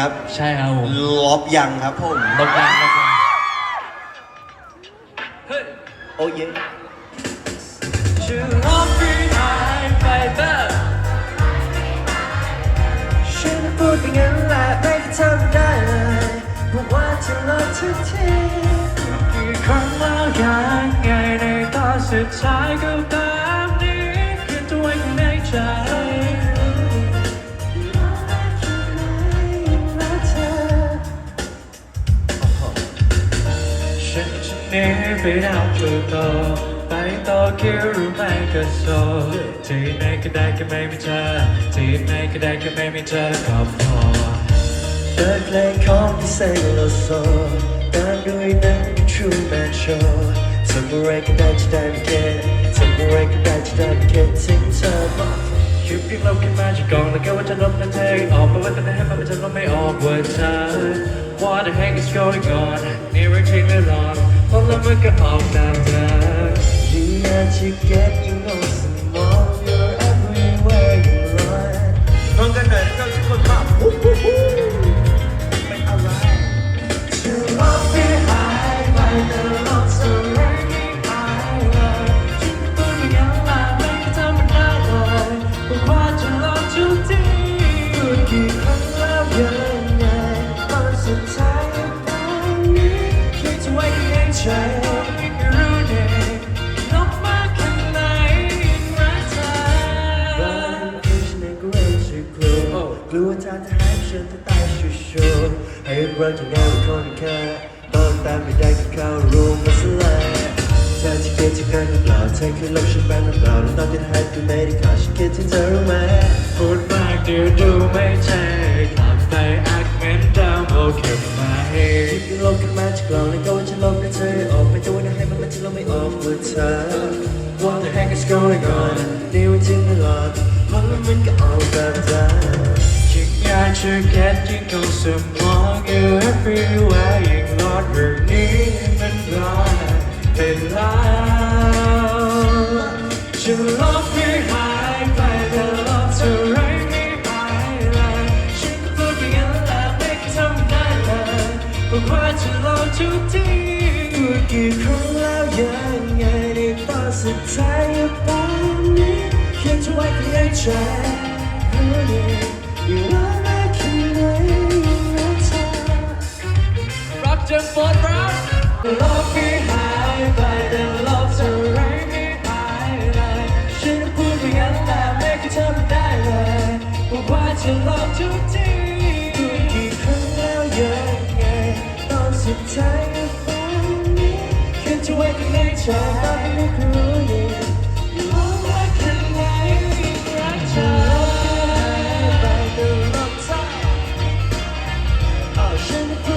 ครับใช่ครับผมลบยังครับผมลบยังลบยังโอ้ยชื่อร้องพี่หายไปเตอร์ฉันพูดอย่างนั้นแหละไม่เคยทำได้เลยบอกว่าจะเลิกทุกทีกี่ครั้งแล้วยังไงในตอนสุดท้ายก็แบ ฉันจะหนีไปดาวพลูโตไปต่อคิวหรือไม่ก็โซที่ไหนก็ได้ก็ไม่มีเธอที่ไหนก็ได้ก็ไม่มีเธอก็พอเปิดเพลงของพี่เซโลโซตามด้วยนัง True Man Show ทำอะไรก็ได้จะได้ไม่เก็ตทำอะไรก็ได้จะได้ไม่เก็ตถึงเธอบอคิดเพียงเราขึ้นมาจากกองแล้วก็ว่าจะลบนั่นเอออกไปว่าแต่ให้มันไม่จะลบไม่ออกว่าเธอ What the heck is going on นี่เรื่องจริงหรือหลอก เพราะแล้วมันก็ออกตามเธอ You got to get you know some วเธอจะหายฉันจะตายชัวร์ให้รักจะแนวคนแค่ตอนตามไม่ได้ก็เข้ารูมมาสลายเธอจะคิดถึงกันหรือเปล่าเธอคือลบฉันไปหรือเปล่าแล้วตอนที่หายไปไม่ได้ข่าวฉันคิดถึงเธอรู้ไหมพูดมากเดี๋ยวดูไม่ใช่กลับไปอักเมนเดิมโอเคไหมที่ลบกันมาจากกล่องแล้วก็ว่าจะลบ ให้เธอออกไปแต่ว่าให้มันมันจะลบไม่ออกเมื่อเธอ What the heck is going on นี่วันที่ไม่หลอกเพราะมันก็ออกแบบเธอยิ่งอยากจะเก็ตยิ่งเข้าสมอง you everywhere ยิ่งรอดเรื่องนี้มันกลายเป็นล้วจะลบให้หายไปแต่ลบเท่าไรไม่หายเลยฉันพูดไปงั้นแหละไม่เคยทำได้เลยบอกว่าจะลองทุกที กี่ครั้งแล้วยังไงในตอนสุดท้ายก็ตอนนี้เขียนจะไว้ข้างในใจรู้ดีอยู่แล้วนะคิดไหนรักเธอรักจนหมดรักลบไม่หายไปแต่ลบเท่าไรไม่หายเลยฉันพูดไปงั้นแต่ไม่เคยทำได้เลยบอกว่าจะลองทุกทีกี่ครั้งแล้วยังไงตอนสุดท้าย waiting night try to cruise You look like a night right try by the wrong time Oh, shouldn't